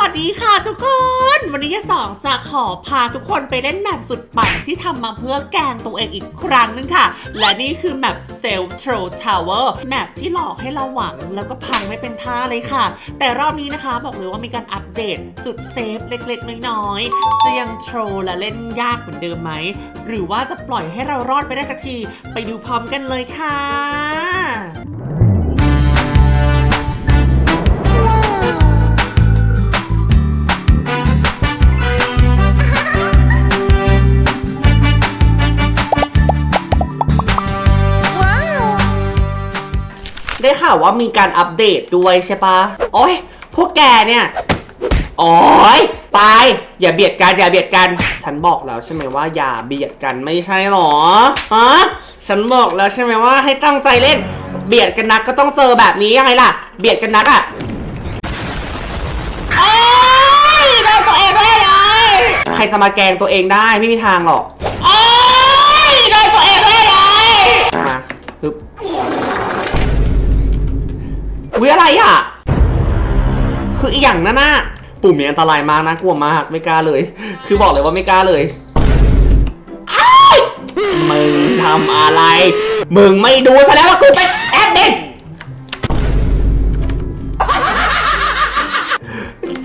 วัสดีค่ะทุกคน วันนี้ยายสองจะขอพาทุกคนไปเล่นแมปสุดปั่นที่ทำมาเพื่อแกงตัวเองอีกครั้งหนึงค่ะ และนี่คือแมป Self Troll Tower แมปที่หลอกให้เราหวังแล้วก็พังไม่เป็นท่าเลยค่ะ แต่รอบนี้นะคะบอกเลยว่ามีการอัปเดตจุดเซฟเล็กๆ น้อยๆ จะยังโทรและเล่นยากเหมือนเดิมไหม หรือว่าจะปล่อยให้เรารอดไปได้สักที ไปดูพร้อมกันเลยค่ะ ข่าวว่ามีการอัปเดตด้วยใช่ปะโอ้ยพวกแกเนี่ยโอ้ยไป อย่าเบียดกันอย่าเบียดกัน ฉันบอกแล้วใช่ไหมว่าอย่าเบียดกันไม่ใช่หรอฮะฉันบอกแล้วใช่ไหมว่าให้ตั้งใจเล่น เบียดกันนักก็ต้องเจอแบบนี้ยังไงล่ะ เบียดกันนักอะโอ้ยโดนตัวเองด้เลยใครจะมาแกงตัวเองได้ไม่มีทางหรอก วิอะไรอะ คืออีกอย่างนั่นน่ะปุ่มนี้อันตรายมากนะกลัวมากไม่กล้าเลย คือบอกเลยว่าไม่กล้าเลยมึงทำอะไร มึงไม่ดูซะแล้วว่ากูเป็นแอดมิน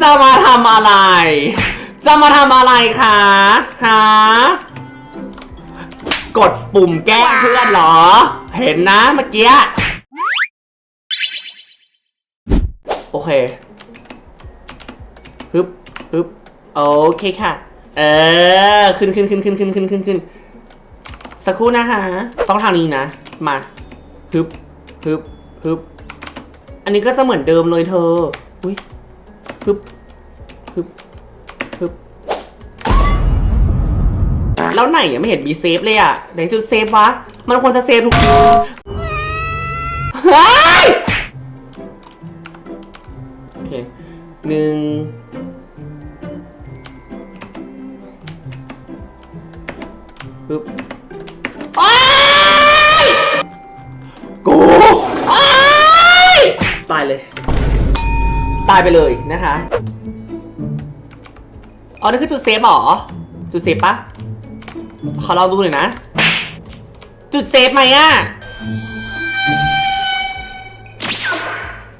จะมาทำอะไร จะมาทำอะไรคะฮะกดปุ่มแก้เพื่อนเหรอ เห็นนะเมื่อกี้ โอเคฮึบฮึบโอเคค่ะ เออ ขึ้นขึ้นขึ้นขึ้นขึ้นขึ้นขึ้นขึ้นสักครู่นะคะต้องทางนี้นะ มาฮึบฮึบฮึบอันนี้ก็จะเหมือนเดิมเลยเธอ อุ้ยฮึบฮึบฮึบแล้วไหนยังไม่เห็นมีเซฟเลยอะไหนจุดเซฟวะ มันควรจะเซฟทุกทีเฮ้ย เคหนึ่งปึ๊บโอ้ยกูโอ้ยตายเลย ตายไปเลยนะคะอ๋อนี่คือจุดเซฟเหรอ จุดเซฟปะขอลองดูหน่อยนะ จุดเซฟไหมอะ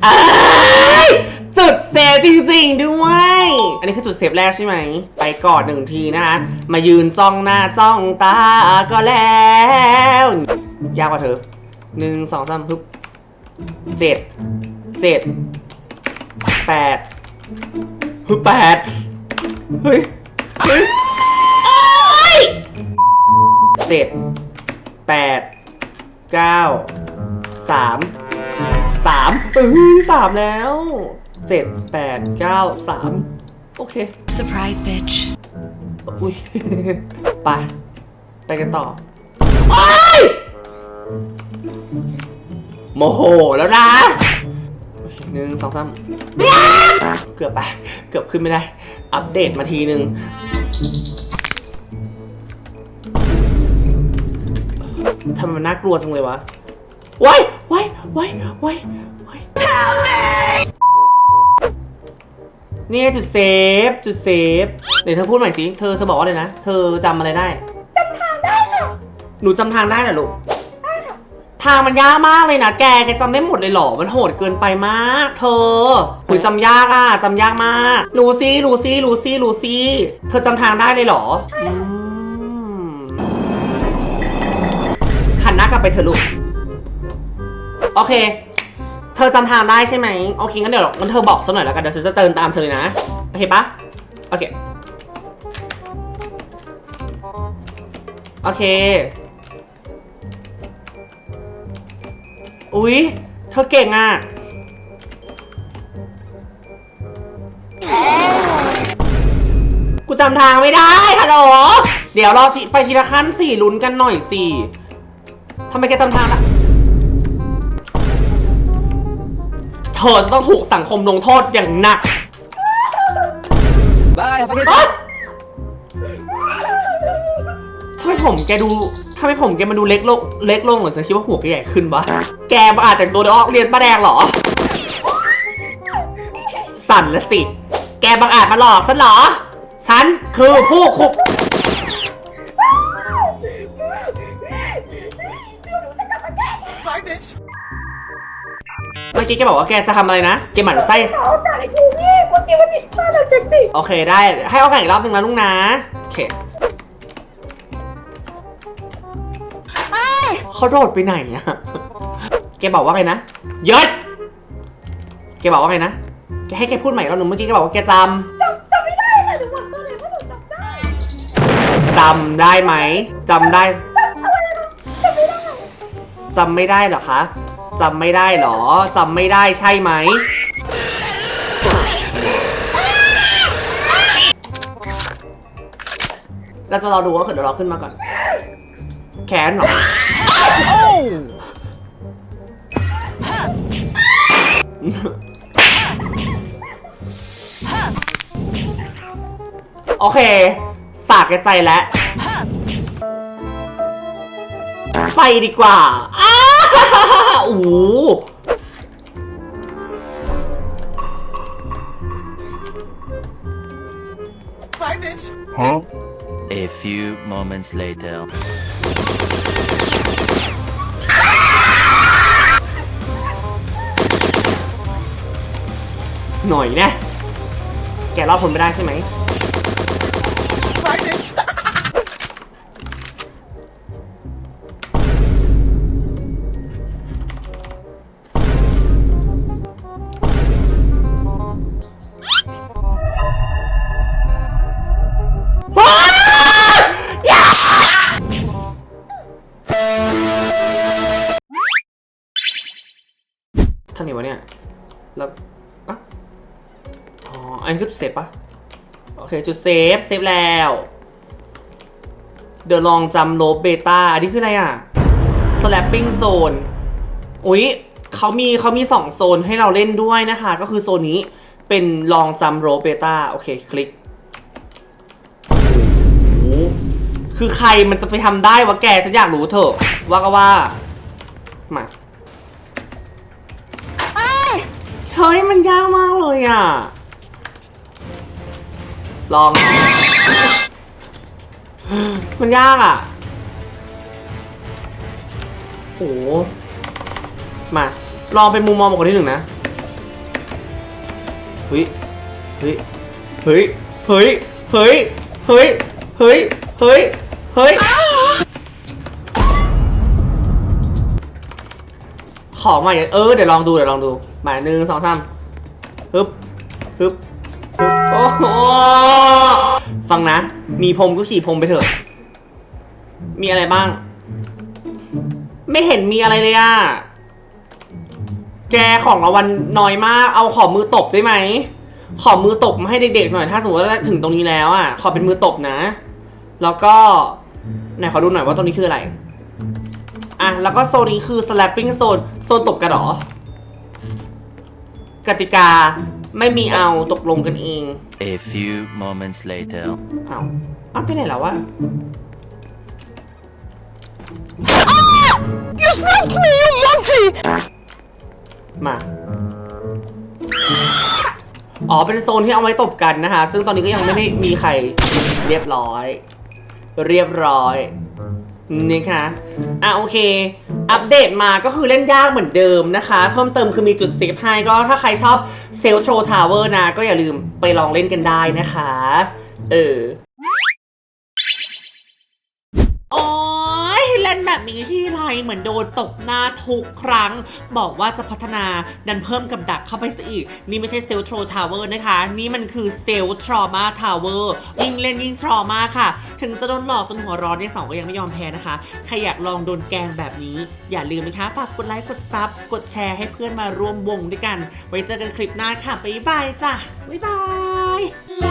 เอ้ยจุดเซฟจ ริงๆด้วย อันนี้คือจุดเซฟแรกใช่ไหม ไปก่อนหนึ่งทีนะคะมายืนจ้องหน้าจ้องตาก็แล้ว ยากกว่าเธอหนึ่งสองสามปึ๊บเจ็ดเจ็ดแปดฮึบแปดเฮ้ยเฮ้ยโอ๊ยเจ็ดแปดเก้าสามสามเอ้ยสามแล้ว เจ็ดแปดเก้าสามโอเค Surprise, bitch. อุ้ย ไป ไปกันต่อโอ๊ยโมโหแล้วนะหนึ่งสองสามเกือบไป เกือบขึ้นไม่ได้ อัปเดตมาทีหนึ่งทำไมมันน่ากลัวจังเลยวะว้ายว้ายว้ายว้ายว้าย นี่ไงจุดเซฟจุดเซฟเดี๋ยวเธอพูดใหม่สิเธอเธอบอกว่าอะไรนะเธอจำอะไรได้ จำทางได้ค่ะหนูจำทางได้เหรอลูกทางมันยากมากเลยนะแกแกจำได้หมดเลยเหรอมันโหดเกินไปมาก เธอหุยจำยากอะจำยากมากลูซี่ลูซี่ลูซี่ลูซี่เธอจำทางได้เลยเหรออืมหันหน้ากลับไปเถอะลูก โอเค เธอจำทางได้ใช่ไหมโอเคงั้นเดี๋ยวงั้นเธอบอกสักหน่อยแล้วกันเดี๋ยวฉันจะเติมตามเธอเลยนะ โอเคปะโอเค โอเค อุ๊ย เธอเก่งอะกูจำทางไม่ได้ฮัลโหลเดี๋ยวเราไปทีละขั้นสี่ลุ้นกันหน่อยสิทำไมแกจำทางอะ เธอจะต้องถูกสังคมลงโทษอย่างหนัก Bye, have a good อ๊ะทำไมผมแกดูทำไมผมแกมาดูเล็กลงเล็กลงเหรอฉันคิดว่าหัวแกใหญ่ขึ้นวะแกมาอาจแต่งตัวเดี๋ยวออกเรียนป้าแดงเหรอ สั่นละสิ แกบังอาจมาหลอกฉันเหรอ ฉันคือผู้คุมเมื่ อกี้แกบอกว่าแกจะทำอะไรนะ แกหมั่นไส้ขอโอกาสให้กูพี่เมื่อกี้มันผิดพลาดทางเทคนิคโอเคได้ ให้โอกาสอีกรอบหนึ่งนะลุงนะโอเคเขาโดดไปไหนอะแกบอกว่าไงนะหยึดแกบอกว่าไงนะ แกให้แกพูดใหม่แล้วหนูเมื่อกี้แกบอกว่าแกจจำจำไม่ได้ค่ะหนูบอกตัวเลยว่าหนูจำได้ำจำได้ไหมจำได้จำอะไรนะจำไม่ได้จำไม่ได้เหรอคะ จำไม่ได้เหรอจำไม่ได้ใช่ไหม เราจะรอดูว่าเกิดเดี๋ยวราขึ้นมาก่อน แขนเหรอโอเคฝากแกใจแล้ว ไปดีกว่าอ้าโอ้โห Huh? A few moments later. หน่อยแนะ แกรอดผลไม่ได้ใช่ไหม อ๋อ อันนี้คือจุดเซฟปะโอเค จุดเซฟ เซฟแล้ว เดี๋ยวลองจำโลบเบต้า อันนี้คืออะไรอะ slapping zone อุ๊ยเขามีเขามีสองโซนให้เราเล่นด้วยนะคะ ก็คือโซนนี้เป็นลองจำโรเบต้า โอเค คลิกโอ้คือใครมันจะไปทำได้วะแกฉันอยากรู้เถอะ ว่าก็ว่า มา เฮ้ยมันยากมากเลยอะ ลอง มันยากอะโหมา ลองเป็นมุมมองของคนที่หนึ่งนะ เฮ้ย เฮ้ย เฮ้ย เฮ้ย เฮ้ย เฮ้ย เฮ้ย เฮ้ย เฮ้ย ขอมาอย่เออ เดี๋ยวลองดู เดี๋ยวลองดู มาหนึ่งสองสามฮึบฮึบฮึบโอ้โหฟังนะ มีพรมก็ขี่พรมไปเถอะ มีอะไรบ้าง ไม่เห็นมีอะไรเลยอะ แกของรางวัลน้อยมาก เอาขอมือตบได้ไหม ขอมือตบมาให้เด็กๆหน่อย ถ้าสมมติว่าถึงตรงนี้แล้วอะ ขอเป็นมือตบนะ แล้วก็ไหนขอดูหน่อยว่าตรงนี้คืออะไร อะ แล้วก็โซนนี้คือ slapping zone โซนตบกันเหรอ กติกาไม่มีเอาตกลงกันเอง A few moments later. เอาเอาไปไหนแล้ววะ You slapped me you monkey มา อ๋อ เป็นโซนที่เอาไว้ตบกันนะคะ ซึ่งตอนนี้ก็ยังไม่ได้มีใครเรียบร้อย เรียบร้อย นี่ค่ะอะโอเค อัปเดตมาก็คือเล่นยากเหมือนเดิมนะคะ เพิ่มเติมคือมีจุดเซฟให้ก็ถ้าใครชอบเซลโทรทาวเวอร์นะ ก็อย่าลืมไปลองเล่นกันได้นะคะ เออ เล่นแบบนี้ที่ไรเหมือนโดนตกหน้าทุกครั้ง บอกว่าจะพัฒนาดันเพิ่มกับดักเข้าไปซะอีก นี่ไม่ใช่เซลโทรทาวเวอร์นะคะ นี่มันคือเซลทรมาทาวเวอร์ยิ่งเล่นยิ่งทรอมาค่ะ ถึงจะโดนหลอกจนหัวร้อนในสองก็ยังไม่ยอมแพ้นะคะ ใครอยากลองโดนแกงแบบนี้ อย่าลืมนะคะ ฝากกดไลค์กดซับกดแชร์ให้เพื่อนมาร่วมวงด้วยกัน ไว้เจอกันคลิปหน้าค่ะบ๊ายบายจ้ะบ๊ายบาย